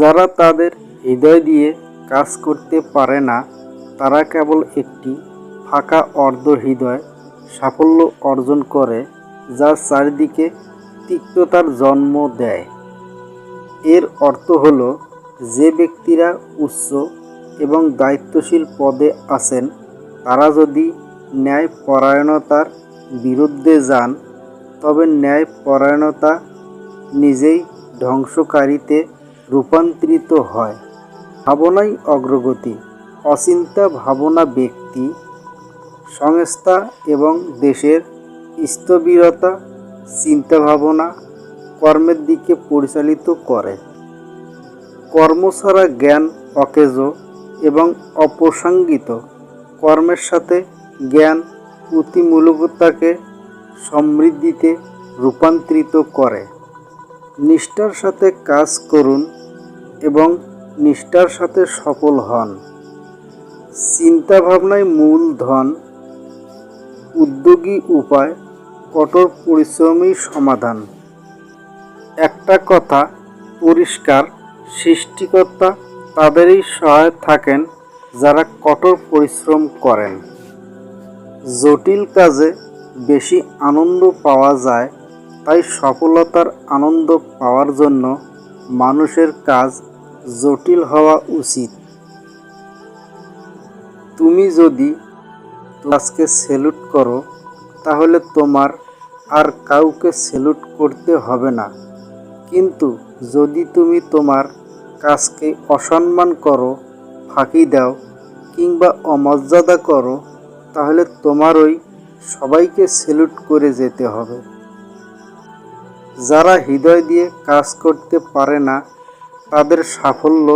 যারা তাদের হৃদয় দিয়ে কাজ করতে পারে না, তারা কেবল একটি ফাঁকা অর্ধ হৃদয় সাফল্য অর্জন করে, যা চারিদিকে তিক্ততার জন্ম দেয়। এর অর্থ হল, যে ব্যক্তিরা উচ্চ এবং দায়িত্বশীল পদে আছেন, তারা যদি ন্যায় পরায়ণতার বিরুদ্ধে যান, তবে ন্যায় পরায়ণতা নিজেই ধ্বংসকারীতে রূপান্তরিত হয়। ভাবনাই অগ্রগতি, অচিন্তা ভাবনা ব্যক্তি, সংস্থা এবং দেশের স্থবিরতা, চিন্তাভাবনা কর্মের দিকে পরিচালিত করে। কর্ম ছাড়া জ্ঞান অকেজ এবং অপ্রসঙ্গিত। কর্মের সাথে জ্ঞান প্রতিমূলকতাকে সমৃদ্ধিতে রূপান্তরিত করে। নিষ্ঠার সাথে কাজ করুন এবং নিষ্ঠার সাথে সফল হন। চিন্তাভাবনায় মূল ধন, উদ্যোগী উপায়, কঠোর পরিশ্রমী সমাধান। একটা কথা পরিষ্কার, সৃষ্টিকর্তা তাদেরই সহায় থাকেন যারা কঠোর পরিশ্রম করেন। জটিল কাজে বেশি আনন্দ পাওয়া যায়, তাই সফলতার আনন্দ পাওয়ার জন্য মানুষের কাজ জটিল হওয়া উচিত। তুমি যদি ক্লাসকে সেলুট করো, তাহলে তোমার আর কাউকে সেলুট করতে হবে না। কিন্তু যদি তুমি তোমার কাজকে অসম্মান করো, ফাঁকি দাও কিংবা অমর্যাদা করো, তাহলে তোমারই সবাইকে সেলুট করে যেতে হবে। যারা হৃদয় দিয়ে কাজ করতে পারে না তাদের সাফল্য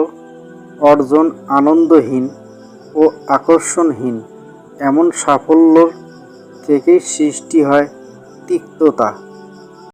অর্জন আনন্দহীন ও আকর্ষণহীন। এমন সাফল্যর থেকেই সৃষ্টি হয় তিক্ততা।